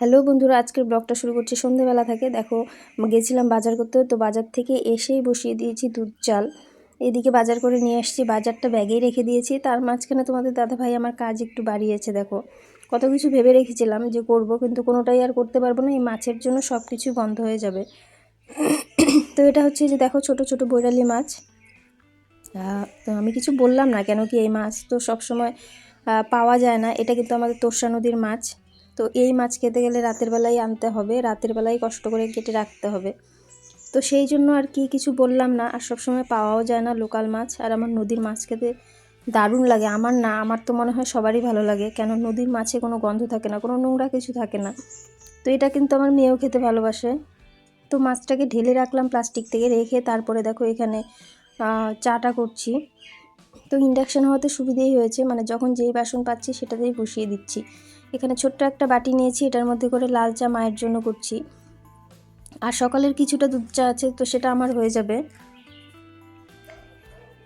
Hello বন্ধুরা, আজকের ব্লগটা শুরু করছি সন্ধেবেলা থেকে। দেখো, গেছিলাম বাজার করতে, তো বাজার থেকে এসেই বসিয়ে দিয়েছি দুধ, চাল। এদিকে বাজার করে নিয়ে আসছি, বাজারটা ব্যাগেই রেখে দিয়েছি। তার মাঝখানে তোমাদের দাদা ভাই আমার কাজ একটু বাড়িয়েছে, দেখো। কত কিছু ভেবে রেখেছিলাম যে করব, কিন্তু কোনোটাই আর করতে পারব না, এই মাছের জন্য সব কিছু বন্ধ হয়ে যাবে। তো এটা হচ্ছে যে দেখো, ছোট ছোট বৈরালি মাছ। তো আমি কিছু বললাম না কেন কি এই মাছ তো সবসময় পাওয়া যায় না। এটা কিন্তু আমাদের তোরসা নদীর মাছ। তো এই মাছ খেতে গেলে রাতের বেলায় আনতে হবে। রাতের বেলায় কষ্ট করে কেটে রাখতে হবে। তো সেই জন্য আর কি কিছু বললাম না। আর সবসময় পাওয়াও যায় না লোকাল মাছ। আর আমার নদীর মাছ খেতে দারুণ লাগে। আমার না, আমার তো মনে হয় সবারই ভালো লাগে। কেন নদীর মাছে কোনো গন্ধ থাকে না, কোনো নোংরা কিছু থাকে না। তো এটা কিন্তু আমার মেয়েও খেতে ভালোবাসে। তো মাছটাকে ঢেলে রাখলাম প্লাস্টিক থেকে রেখে তারপরে দেখো এখানে চাটা করছি। তো ইন্ডাকশান হওয়াতে সুবিধেই হয়েছে। মানে যখন যেই বাসন পাচ্ছি সেটাতেই বসিয়ে দিচ্ছি। এখানে ছোট্ট একটা বাটি নিয়েছি, এটার মধ্যে করে লাল চা মায়ের জন্য করছি। আর সকালের কিছুটা দুধ চা আছে, তো সেটা আমার হয়ে যাবে।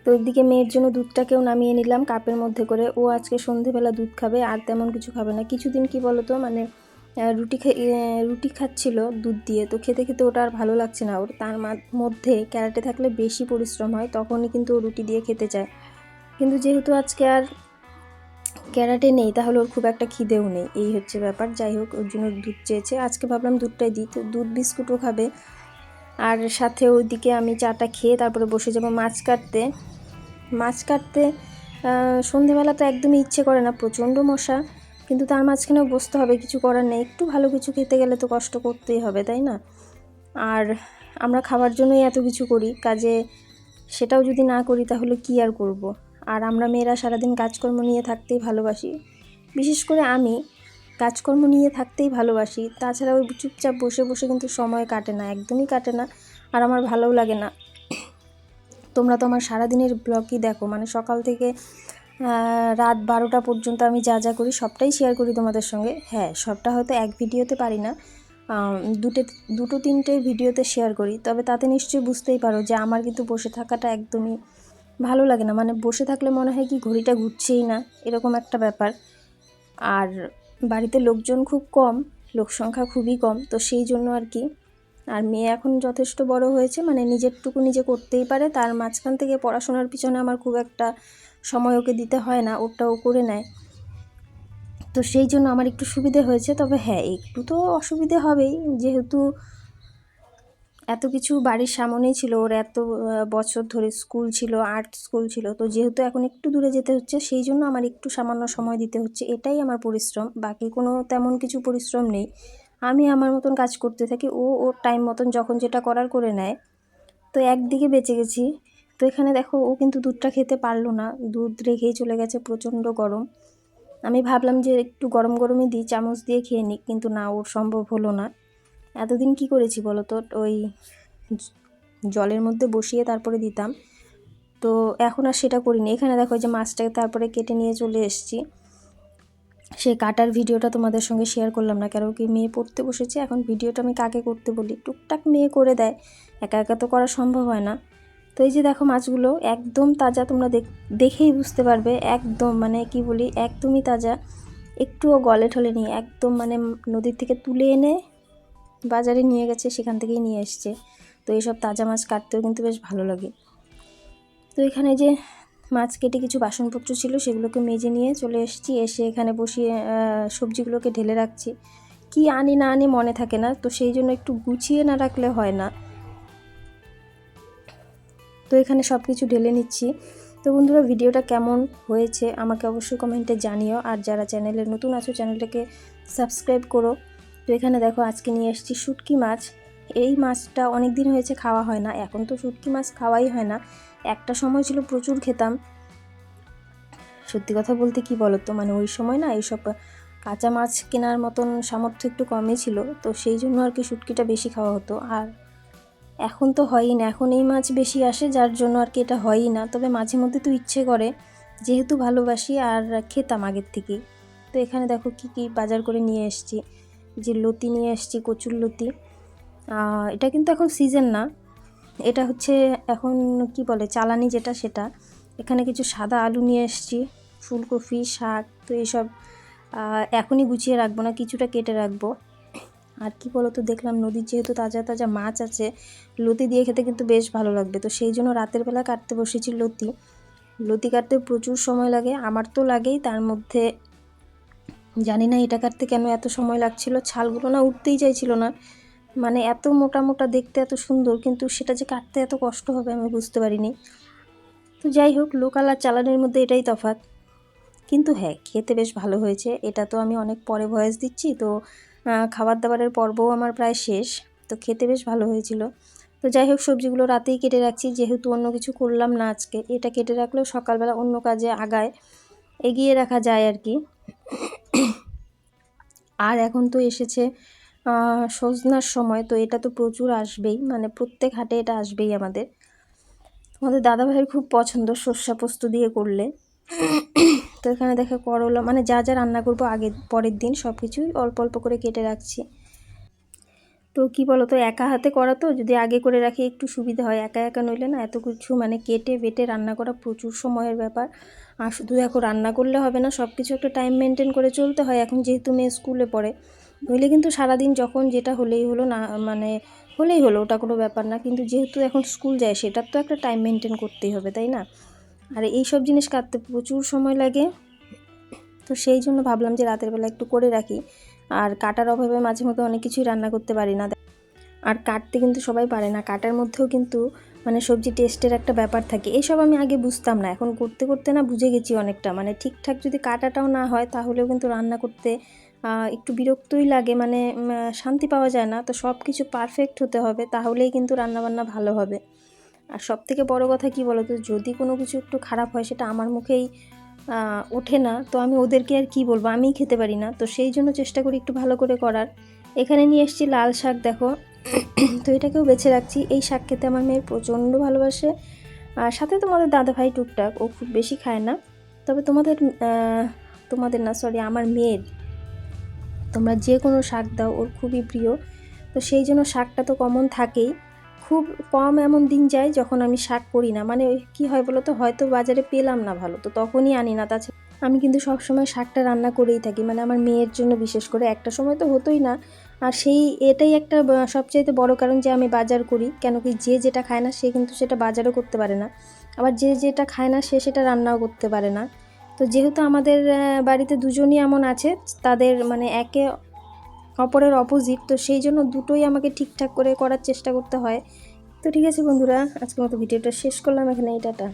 তো ওইদিকে মেয়ের জন্য দুধটাকেও নামিয়ে নিলাম, কাপের মধ্যে করে। ও আজকে সন্ধেবেলা দুধ খাবে, আর তেমন কিছু খাবে না। কিছুদিন কি বলতো মানে রুটি রুটি খাচ্ছিল দুধ দিয়ে, তো খেতে খেতে ওটা আর ভালো লাগছে না ওর। তার মধ্যে ক্যারাটে থাকলে বেশি পরিশ্রম হয়, তখনই কিন্তু ও রুটি দিয়ে খেতে চায়। কিন্তু যেহেতু আজকে আর ক্যারাটে নেই, তাহলে ওর খুব একটা খিদেও নেই। এই হচ্ছে ব্যাপার। যাই হোক, ওর জন্য দুধ চেয়েছে। আজকে ভাবলাম দুধটাই দিই। তো দুধ বিস্কুটও খাবে। আর সাথে ওইদিকে আমি চাটা খেয়ে তারপরে বসে যাব মাছ কাটতে। মাছ কাটতে সন্ধেবেলা তো একদমই ইচ্ছে করে না, প্রচণ্ড মশা। কিন্তু তার মাঝখানেও বসতে হবে, কিছু করার নেই। একটু ভালো কিছু খেতে গেলে তো কষ্ট করতেই হবে, তাই না? আর আমরা খাওয়ার জন্যই এত কিছু করি, কাজে সেটাও যদি না করি, তাহলে কি আর করব। আর আমরা মেয়েরা সারাদিন কাজকর্ম নিয়ে থাকতেই ভালোবাসি। বিশেষ করে আমি কাজকর্ম নিয়ে থাকতেই ভালোবাসি। তাছাড়া ওই চুপচাপ বসে বসে কিন্তু সময় কাটে না, একদমই কাটে না আর আমার ভালোও লাগে না। তোমরা তো আমার সারাদিনের ব্লগই দেখো মানে সকাল থেকে রাত বারোটা পর্যন্ত আমি যা যা করি সবটাই শেয়ার করি তোমাদের সঙ্গে। হ্যাঁ সবটা হয়তো এক ভিডিওতে পারি না দুটো দুটো তিনটে ভিডিওতে শেয়ার করি, তবে তাতে নিশ্চয়ই বুঝতেই পারো যে আমার কিন্তু বসে থাকাটা একদমই ভালো লাগে না। মানে বসে থাকলে মনে হয় কি ঘড়িটা ঘুরছেই না, এরকম একটা ব্যাপার। আর বাড়িতে লোকজন খুব কম, লোক সংখ্যা খুবই কম, তো সেই জন্য আর কি। আর মেয়ে এখন যথেষ্ট বড় হয়েছে মানে নিজেরটুকু নিজে করতেই পারে, তার মাঝখান থেকে পড়াশোনার পিছনে আমার খুব একটা সময় ওকে দিতে হয় না ওটা ও করে নেয়। তো সেই জন্য আমার একটু সুবিধে হয়েছে, তবে হ্যাঁ একটু তো অসুবিধে হবেই। যেহেতু এত কিছু বাড়ির সামনেই ছিল, ওর এত বছর ধরে স্কুল ছিল, আর্ট স্কুল ছিল। তো যেহেতু এখন একটু দূরে যেতে হচ্ছে, সেই জন্য আমার একটু সামান্য সময় দিতে হচ্ছে। এটাই আমার পরিশ্রম, বাকি কোনো তেমন কিছু পরিশ্রম নেই। আমি আমার মতন কাজ করতে থাকি, ও ওর টাইম মতন যখন যেটা করার করে নেয়। তো একদিকে বেঁচে গেছি। তো এখানে দেখো, ও কিন্তু দুধটা খেতে পারল না। দুধ রেখেই চলে গেছে প্রচণ্ড গরম। আমি ভাবলাম যে একটু গরম গরমই দিই, চামচ দিয়ে খেয়ে নিই কিন্তু না, ওর সম্ভব হলো না। এতদিন কি করেছি বলো তো? ওই জলের মধ্যে বসিয়ে তারপরে দিতাম। তো এখন আর সেটা করিনি। এখানে দেখো যে মাছটাকে তারপরে কেটে নিয়ে চলে এসেছি। সেই কাটার ভিডিওটা তোমাদের সঙ্গে শেয়ার করলাম না। কারণ কি মেয়ে পড়তে বসেছে। এখন ভিডিওটা আমি কাকে করতে বলি? টুকটাক মেয়ে করে দেয়। একা একা তো করা সম্ভব হয় না। তো এই যে দেখো মাছগুলো একদম তাজা তোমরা দেখ- দেখেই বুঝতে পারবে। একদম মানে কি বলি? একদমই তাজা। একটুও গলে ঠলে নিয়ে একদম মানে নদীর থেকে তুলে এনে বাজারে নিয়ে গেছে, সেখান থেকেই নিয়ে এসছে। তো এইসব তাজা মাছ কাটতেও কিন্তু বেশ ভালো লাগে। তো এখানে যে মাছ কেটে কিছু বাসনপত্র ছিল, সেগুলোকে মেজে নিয়ে চলে এসেছি। এসে এখানে বসিয়ে সবজিগুলোকে ঢেলে রাখছি। কি আনি না আনি মনে থাকে না, তো সেই জন্য একটু গুছিয়ে না রাখলে হয় না। তো এখানে সব কিছু ঢেলে নিচ্ছি। তো বন্ধুরা, ভিডিওটা কেমন হয়েছে আমাকে অবশ্যই কমেন্টে জানিও। আর যারা চ্যানেলে নতুন আছো, চ্যানেলটাকে সাবস্ক্রাইব করো। তো এখানে দেখো আজকে নিয়ে এসেছি শুটকি মাছ। এই মাছটা অনেক দিন হয়েছে খাওয়া হয় না, এখন তো শুটকি মাছ খাওয়াই হয় না। একটা সময় ছিল প্রচুর খেতাম। সত্যি কথা বলতে কি বলো তো মানে ওই সময় না এইসব কাঁচা মাছ কেনার মতন সামর্থ্য একটু কমই ছিল, তো সেই জন্য আর কি শুটকিটা বেশি খাওয়া হতো। আর এখন তো হয়ই না, এখন এই মাছ বেশি আসে, যার জন্য আর কি এটা হয়ই না। তবে মাঝে মধ্যে তো ইচ্ছে করে, যেহেতু ভালোবাসি আর খেতাম আগের থেকেই তো এখানে দেখো কি কি বাজার করে নিয়ে এসেছি। যে লতি নিয়ে এসেছি কচুর লতি। এটা কিন্তু এখন সিজন না। এটা হচ্ছে এখন কি বলে চালানি যেটা সেটা। এখানে কিছু সাদা আলু নিয়ে এসেছি ফুলকপি শাক তো এইসব আহ, এখনই গুছিয়ে রাখব না কিছুটা কেটে রাখব। আর কি বলো তো দেখলাম নদীর যেহেতু তাজা তাজা মাছ আছে লতি দিয়ে খেতে কিন্তু বেশ ভালো লাগবে। তো সেই জন্য রাতের বেলা কাটতে বসেছি লতি। লতি কাটতে প্রচুর সময় লাগে আমার তো লাগেই তার মধ্যে জানি না এটা কাটতে কেন এত সময় লাগছিল, ছালগুলো না উঠতেই চাইছিল না। মানে এত মোটা মোটা দেখতে এত সুন্দর, কিন্তু সেটা যে কাটতে এত কষ্ট হবে আমি বুঝতে পারিনি। তো যাই হোক, লোকাল আর চালানের মধ্যে এটাই তফাৎ। কিন্তু হ্যাঁ খেতে বেশ ভালো হয়েছে, এটা তো আমি অনেক পরে ভয়েস দিচ্ছি, তো খাবার দাবারের পর্বও আমার প্রায় শেষ, তো খেতে বেশ ভালো হয়েছিল। তো যাই হোক, সবজিগুলো রাতেই কেটে রাখছি, যেহেতু অন্য কিছু করলাম না আজকে, এটা কেটে রাখলেও সকালবেলা অন্য কাজে আগায়, এগিয়ে রাখা যায় আর কি। আর এখন তো এসেছে সজনার সময়, তো এটা তো প্রচুর আসবেই মানে প্রত্যেক হাটে এটা আসবেই আমাদের। আমাদের দাদাভাইয়ের খুব পছন্দ সর্ষা পোস্ত দিয়ে করলে। তো এখানে দেখে করলা মানে যা যা রান্না করব আগে, পরের দিন সব কিছুই অল্প অল্প করে কেটে রাখছি। তো কি বলো তো একা হাতে করা তো, যদি আগে করে রাখি একটু সুবিধা হয়। একা একা নইলে না এত কিছু মানে কেটে বেটে রান্না করা প্রচুর সময়ের ব্যাপার। আর শুধু এখন রান্না করলে হবে না সব কিছু একটা টাইম মেনটেন করে চলতে হয়। এখন যেহেতু মেয়ে স্কুলে পড়ে, নইলে কিন্তু সারাদিন যখন যেটা হলেই হলো না মানে হলেই হলো, ওটা কোনো ব্যাপার না। কিন্তু যেহেতু এখন স্কুল যায়, সেটার তো একটা টাইম মেনটেন করতেই হবে, তাই না? আর এই সব জিনিস কাটতে প্রচুর সময় লাগে। তো সেই জন্য ভাবলাম যে রাতের বেলা একটু করে রাখি। আর কাটার অভাবে মাঝে মধ্যে অনেক কিছুই রান্না করতে পারি না। আর কাটতে কিন্তু সবাই পারে না। কাটার মধ্যেও কিন্তু মানে সবজি টেস্টের একটা ব্যাপার থাকে। এইসব আমি আগে বুঝতাম না। এখন করতে করতে না বুঝে গেছি অনেকটা। মানে ঠিকঠাক যদি কাটাটাও না হয়, তাহলেও কিন্তু রান্না করতে একটু বিরক্তই লাগে। মানে শান্তি পাওয়া যায় না। তো সব কিছু পারফেক্ট হতে হবে, তাহলেই কিন্তু রান্নাবান্না ভালো হবে। আর সব থেকে বড় কথা কি বলো তো যদি কোনো কিছু একটু খারাপ হয়, সেটা আমার মুখেই ওঠে না, তো আমি ওদেরকে আর কি বলব? আমিই খেতে পারি না। তো সেই জন্য চেষ্টা করি একটু ভালো করে করার। এখানে নিয়ে এসেছি লাল শাক, দেখো। তো এটাকেও বেছে রাখছি। এই শাক খেতে আমার মেয়ের প্রচণ্ড ভালোবাসে। আর সাথে তোমাদের দাদা ভাই টুকটাক, ও খুব বেশি খায় না। তবে তোমাদের তোমাদের না সরি আমার মেয়ের। তোমরা যে কোনো শাক দাও, ওর খুবই প্রিয়। তো সেই জন্য শাকটা তো কমন থাকেই। খুব কম এমন দিন যায় যখন আমি শাক করি না। মানে কী হয় বলো তো হয়তো বাজারে পেলাম না ভালো, তো তখনই আনি না। তাছাড়া আমি কিন্তু সবসময় শাকটা রান্না করেই থাকি। মানে আমার মেয়ের জন্য বিশেষ করে একটা সময় তো হতোই না। আর সেই এটাই একটা সবচাইতে বড় কারণ যে আমি বাজার করি। কেন কি যে যেটা খায় না সে কিন্তু সেটা বাজারও করতে পারে না। আবার যে যেটা খায় না সে সেটা রান্নাও করতে পারে না। তো যেহেতু আমাদের বাড়িতে দুজনই এমন আছে, তাদের মানে একে অপরের অপোজিট তো সেই জন্য দুটোই আমাকে ঠিকঠাক করে করার চেষ্টা করতে হয়। তো ঠিক আছে বন্ধুরা, আজকের মতো ভিডিওটা শেষ করলাম। এখানে এইটাটা